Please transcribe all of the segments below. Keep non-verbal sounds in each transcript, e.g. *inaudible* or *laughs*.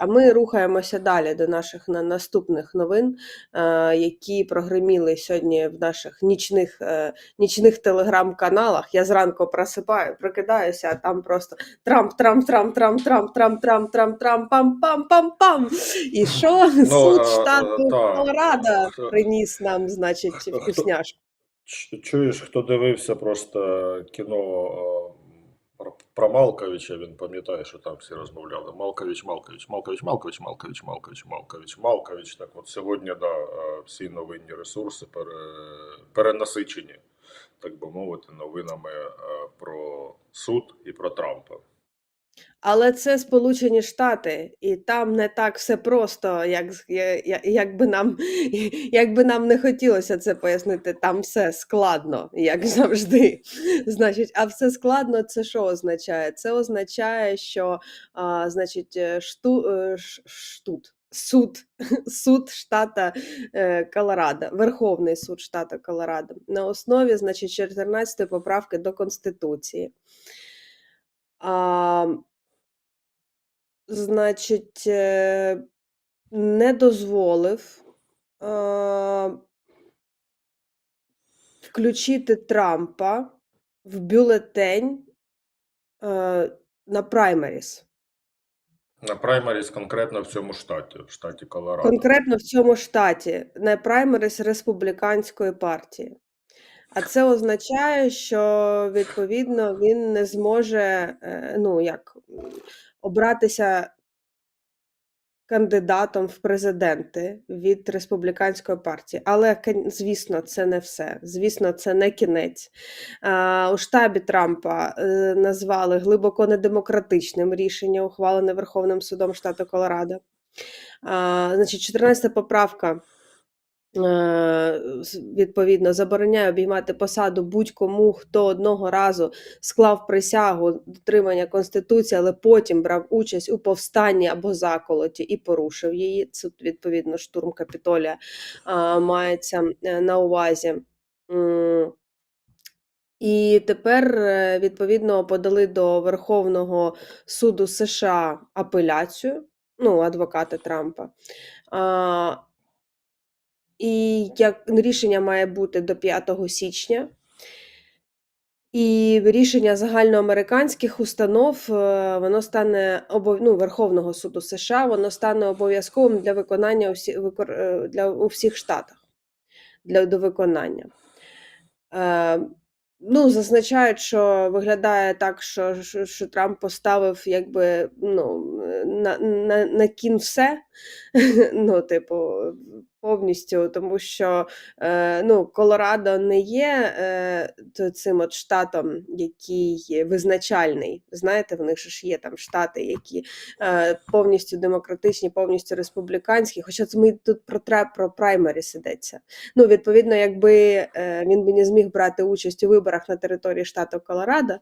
а ми рухаємося далі до наших на наступних новин, е, які прогреміли сьогодні в наших нічних, е, нічних телеграм-каналах. Я зранку просипаю, прокидаюся, а там просто Трамп, Трамп, Трамп, Трамп, Трамп, Трамп, Трамп, Трамп, Трамп, пам, пам, пам, пам. І що? Суд е, штату. Колорадо приніс нам, значить, вкусняшку. Чуєш, хто дивився просто кіно про, про Малковича, він пам'ятає, що там всі розмовляли. Малкович, Малкович, Малкович, Малкович, Малкович, Малкович, Малкович, Малкович. Так от сьогодні да, е, всі новинні ресурси пере, перенасичені, так би мовити, новинами е, про суд і про Трампа. Але це Сполучені Штати, і там не так все просто, як, як, би нам, *laughs* як би нам не хотілося це пояснити, там все складно, як *laughs* завжди. Значить, а все складно це що означає? Це означає, що а, значить, е, шту, е, штут. Суд, *laughs* суд штата е, Колорадо, Верховний суд штата Колорадо на основі, значить, 14 поправки до Конституції. А, значить, е, не дозволив е, включити Трампа в бюлетень е, на праймеріс. На праймеріс конкретно в цьому штаті, в штаті Колорадо. Конкретно в цьому штаті на праймеріс республіканської партії. А це означає, що відповідно він не зможе е, ну, як, обратися кандидатом в президенти від республіканської партії. Але, звісно, це не все. Звісно, це не кінець. У штабі Трампа е, назвали глибоко недемократичним рішення, ухвалене Верховним судом штату Колорадо. Значить, 14 поправка. Е, Відповідно, забороняє обіймати посаду будь-кому, хто одного разу склав присягу дотримання Конституції, але потім брав участь у повстанні або заколоті і порушив її. Це відповідно штурм Капітолія мається е, на увазі. І тепер, е, відповідно, подали до Верховного суду США апеляцію, ну, адвокати Трампа. І як рішення має бути до 5 січня. І рішення загальноамериканських установ е, воно стане ну, Верховного суду США, воно стане обов'язковим для виконання у всі... викор... е, для... у всіх штатах для до виконання. Е, ну, зазначають, що виглядає так, що, що, що Трамп поставив якби ну, на, на, на кін все, *laughs* ну, типу, повністю, тому що е, ну, Колорадо не є е, цим от штатом, який визначальний. Знаєте, в них ж є там штати, які е, повністю демократичні, повністю республіканські. Хоча це ми тут про про праймеріс ідеться. Ну, відповідно, якби е, він би не зміг брати участь у виборах на території штату Колорадо,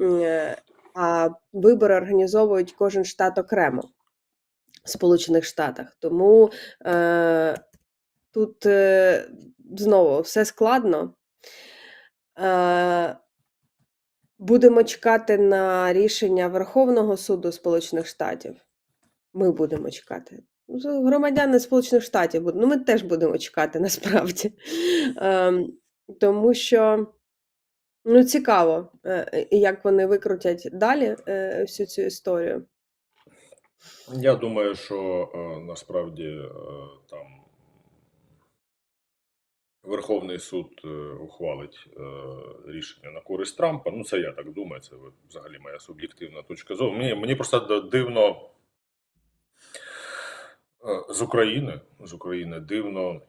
е, а вибори організовують кожен штат окремо Сполучених Штатах. Тому е, тут е, знову все складно. Е, будемо чекати на рішення Верховного суду Сполучених Штатів. Ми будемо чекати. Ну, Громадяни Сполучених Штатів. Ну, ми теж будемо чекати *laughs* насправді. Ем, тому що ну, цікаво, е, як вони викрутять далі всю цю історію. Я думаю, що насправді там Верховний суд е, ухвалить е, рішення на користь Трампа. Ну, це я так думаю, це взагалі моя суб'єктивна точка зору. Мені, мені просто дивно е, з України, з України дивно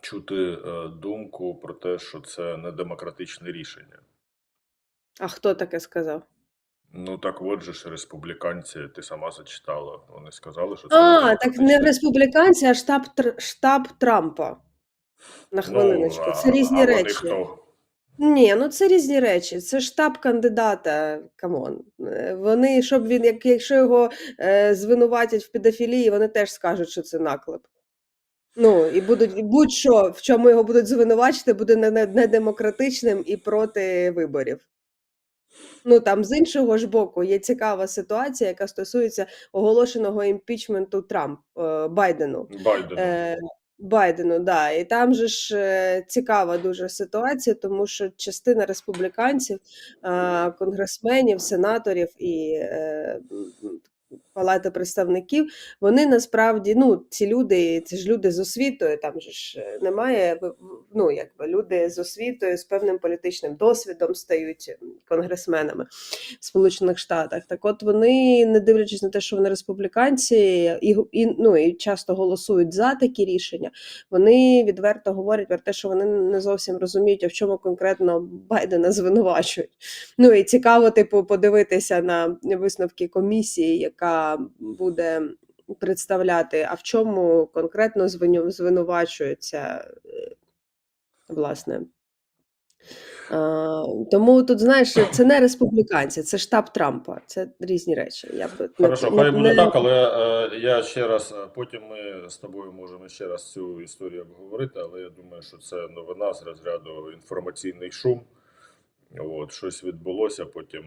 чути думку про те, що це не демократичне рішення. А хто таке сказав? Ну так от же ж республіканці, ти сама зачитала. Вони сказали, що це А, так не республіканці, а штаб, штаб Трампа. На хвилиночку. Ну, Це різні а вони речі. хто? Ні, ну це різні речі. Це штаб кандидата. Камон. Е, Вони, щоб він, як, якщо його е, звинуватять в педофілії, вони теж скажуть, що це наклеп. Ну, і будуть будь-що, в чому його будуть звинувачити, буде не- не- недемократичним і проти виборів. Ну, там з іншого ж боку є цікава ситуація, яка стосується оголошеного імпічменту Трамп е, Байдену. Байдену. Е, Байдену, да. І там же ж е, цікава дуже ситуація, тому що частина республіканців, конгресменів, сенаторів і е, Палати представників, вони насправді, ну, ці люди, це ж люди з освітою, там же ж е, немає, ну, якби люди з освітою, з певним політичним досвідом стають конгресменами в Сполучених Штатах. Так от вони, не дивлячись на те, що вони республіканці, і, і, ну, і часто голосують за такі рішення, вони відверто говорять про те, що вони не зовсім розуміють, а в чому конкретно Байдена звинувачують. Ну і цікаво, типу, подивитися на висновки комісії, яка буде представляти, а в чому конкретно звинувачується е, власне. Тому тут, знаєш, це не республіканці, це штаб Трампа. Це різні речі. Я б Хорошо, не- хай буде так, але е, я ще раз, е, потім ми з тобою можемо ще раз цю історію обговорити, але я думаю, що це новина з розряду інформаційний шум. От, щось відбулося, потім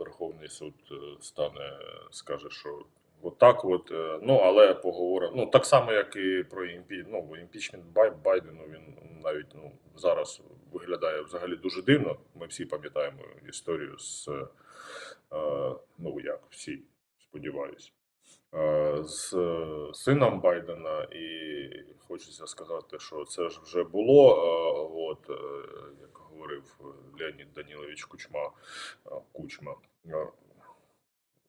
Верховний суд е, стане, скаже, що отак от, е, ну, але поговоримо. Ну, так само, як і про імпі... ну, імпічмент Байдену, він навіть ну, зараз виглядає взагалі дуже дивно. Ми всі пам'ятаємо історію з, е, ну, як всі, сподіваюся, з е, сином Байдена, і хочеться сказати, що це ж вже було. е, От, е, як говорив Леонід Данілович Кучма, е, Кучма. Е,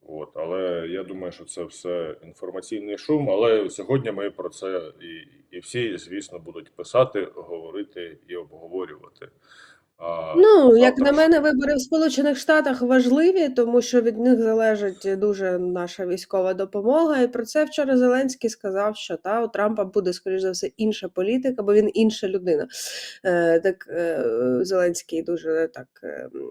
От, але я думаю, що це все інформаційний шум. Але сьогодні ми про це і, і всі, звісно, будуть писати, говорити і обговорювати. А Ну, як на завтра ж- мене, вибори в Сполучених Штатах важливі, тому що від них залежить дуже наша військова допомога. І про це вчора Зеленський сказав, що та у Трампа буде, скоріш за все, інша політика, бо він інша людина. Е, так е, Зеленський дуже так. е, м,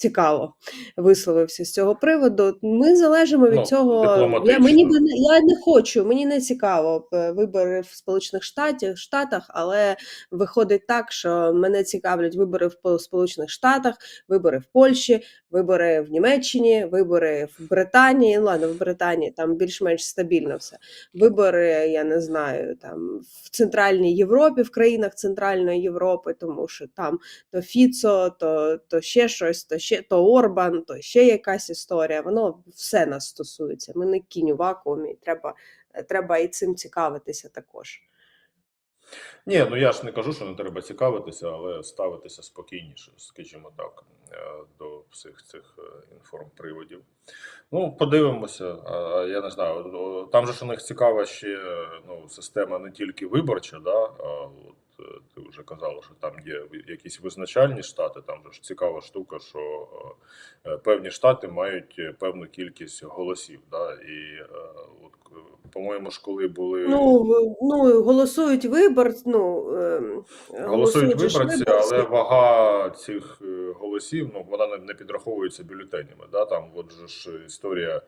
Цікаво висловився з цього приводу. Ми залежимо від Ну, цього. Я, мені я не хочу, мені не цікаво е, вибори в Сполучених Штатах, Штатах, але виходить так, що мене цікавлять вибори в Сполучених Штатах, вибори в Польщі, вибори в Німеччині, вибори в Британії. Ну, Ладно, в Британії там більш-менш стабільно все. Вибори, я не знаю, там в Центральній Європі, в країнах Центральної Європи, тому що там то Фіцо, то, то ще щось, то ще то Орбан, то ще якась історія. Воно все нас стосується. Ми не кінь у вакуумі. Треба, треба і цим цікавитися також. Ні, ну я ж не кажу, що не треба цікавитися, але ставитися спокійніше, скажімо так, е, до всіх цих е, інформприводів. Ну, подивимося. Я не знаю, там же ж у них цікава ще ну, система не тільки виборча, да? Вже казала, що там є якісь визначальні штати, там же ж цікава штука, що е, певні штати мають е, певну кількість голосів. Да? І е, от, по-моєму ж, коли були. Ну, ну голосують вибор, ну, ем, Голосують же виборці, виборці. але вага цих голосів ну вона не, не підраховується бюлетенями. Да? Там от же ж історія,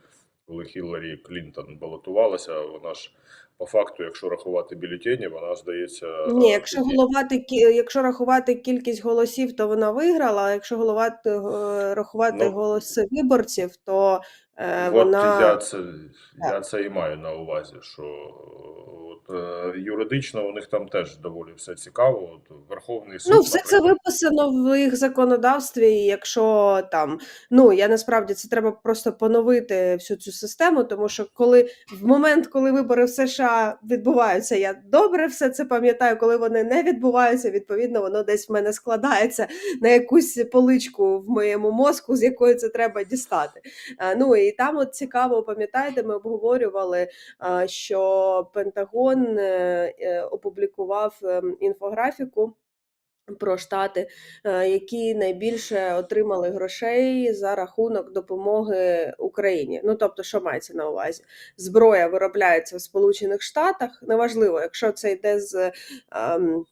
коли Хілларі Клінтон балотувалася, вона ж по факту, якщо рахувати бюлетені, вона здається. Ні, е, якщо тоді- головати, якщо рахувати кількість голосів, то вона виграла. А якщо головати, е, рахувати Ну, голоси виборців, то е, От вона я це, я це і маю на увазі, що от, е, юридично у них там теж доволі все цікаво. От, Верховний суд, Ну, все це виписано в їх законодавстві. І якщо там, ну я насправді це треба просто поновити всю цю систему, тому що коли в момент, коли вибори в США відбуваються, я добре все це пам'ятаю. Коли вони не відбуваються, відповідно, воно десь в мене складається на якусь поличку в моєму мозку, з якої це треба дістати. Ну і там, от цікаво, пам'ятаєте, ми обговорювали, що Пентагон е, е, опублікував ем, інфографіку про штати, е, які найбільше отримали грошей за рахунок допомоги Україні. Ну тобто, що мається на увазі? Зброя виробляється в Сполучених Штатах. Неважливо, якщо це йде з. ем,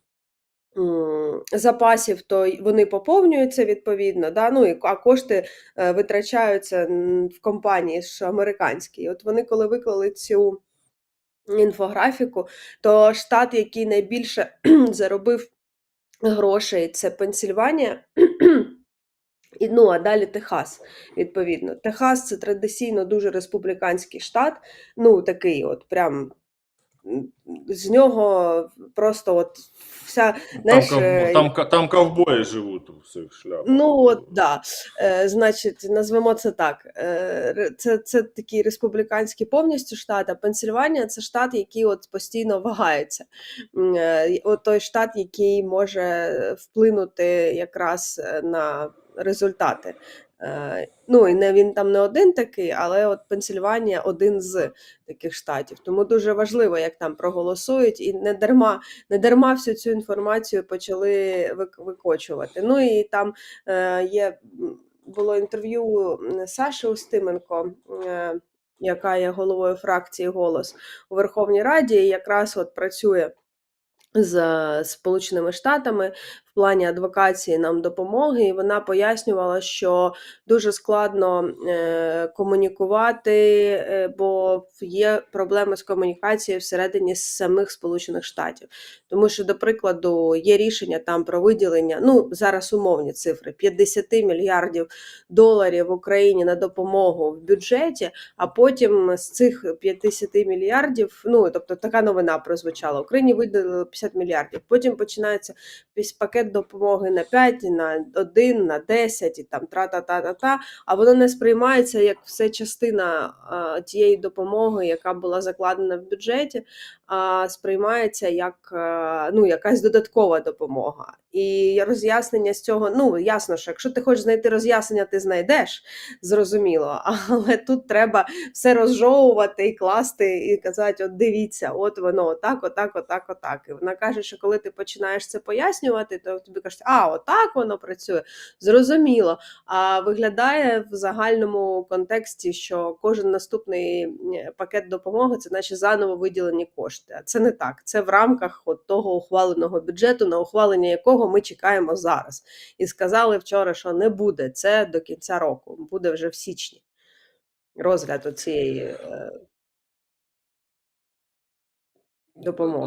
Запасів, то вони поповнюються відповідно, да? ну, а кошти е, витрачаються в компанії ж американській. От вони, коли виклали цю інфографіку, то штат, який найбільше *clears throat* заробив грошей, це Пенсільванія. І, ну, а далі Техас, відповідно. Техас це традиційно дуже республіканський штат. Ну, такий, от прям з нього просто от вся, знаєш, Там, е, там, там ковбої живуть у всіх шляпах. Ну, от, да. Е, значить, назвемо це так. Е, це, це такий республіканський повністю штат, а Пенсильванія це штат, який от постійно вагається. Е, От той штат, який може вплинути якраз е, на результати. Е, Ну, і не він там не один такий, але от Пенсильванія один з таких штатів. Тому дуже важливо, як там проголосують, і не дарма, не дарма всю цю інформацію почали викочувати. Ну і там е, є було інтерв'ю Саші Устименко, е, яка є головою фракції Голос у Верховній Раді, і якраз от працює з Сполученими Штатами в плані адвокації нам допомоги, і вона пояснювала, що дуже складно е, комунікувати, е, бо є проблеми з комунікацією всередині самих Сполучених Штатів. Тому що, до прикладу, є рішення там про виділення, ну зараз умовні цифри 50 мільярдів доларів Україні на допомогу в бюджеті, а потім з цих 50 мільярдів, ну тобто така новина прозвучала. Україні виділили 50 мільярдів. Потім починається весь пакет допомоги на 5, на 1, на 10 і там тра-та-та-та-та, а воно не сприймається як все частина а, тієї допомоги, яка була закладена в бюджеті, а сприймається як а, ну, якась додаткова допомога. І роз'яснення з цього, ну ясно, що якщо ти хочеш знайти роз'яснення, ти знайдеш, зрозуміло. *laughs* Але тут треба все розжовувати і класти, і казати: от дивіться, от воно отак, отак, отак, отак. І вона каже, що коли ти починаєш це пояснювати, то тобі кажуть, а отак воно працює. Зрозуміло. А виглядає в загальному контексті, що кожен наступний пакет допомоги це наче заново виділені кошти. А це не так. Це в рамках от того ухваленого бюджету, на ухвалення якого ми чекаємо зараз. І сказали вчора, що не буде це до кінця року, буде вже в січні розгляд цієї допомоги.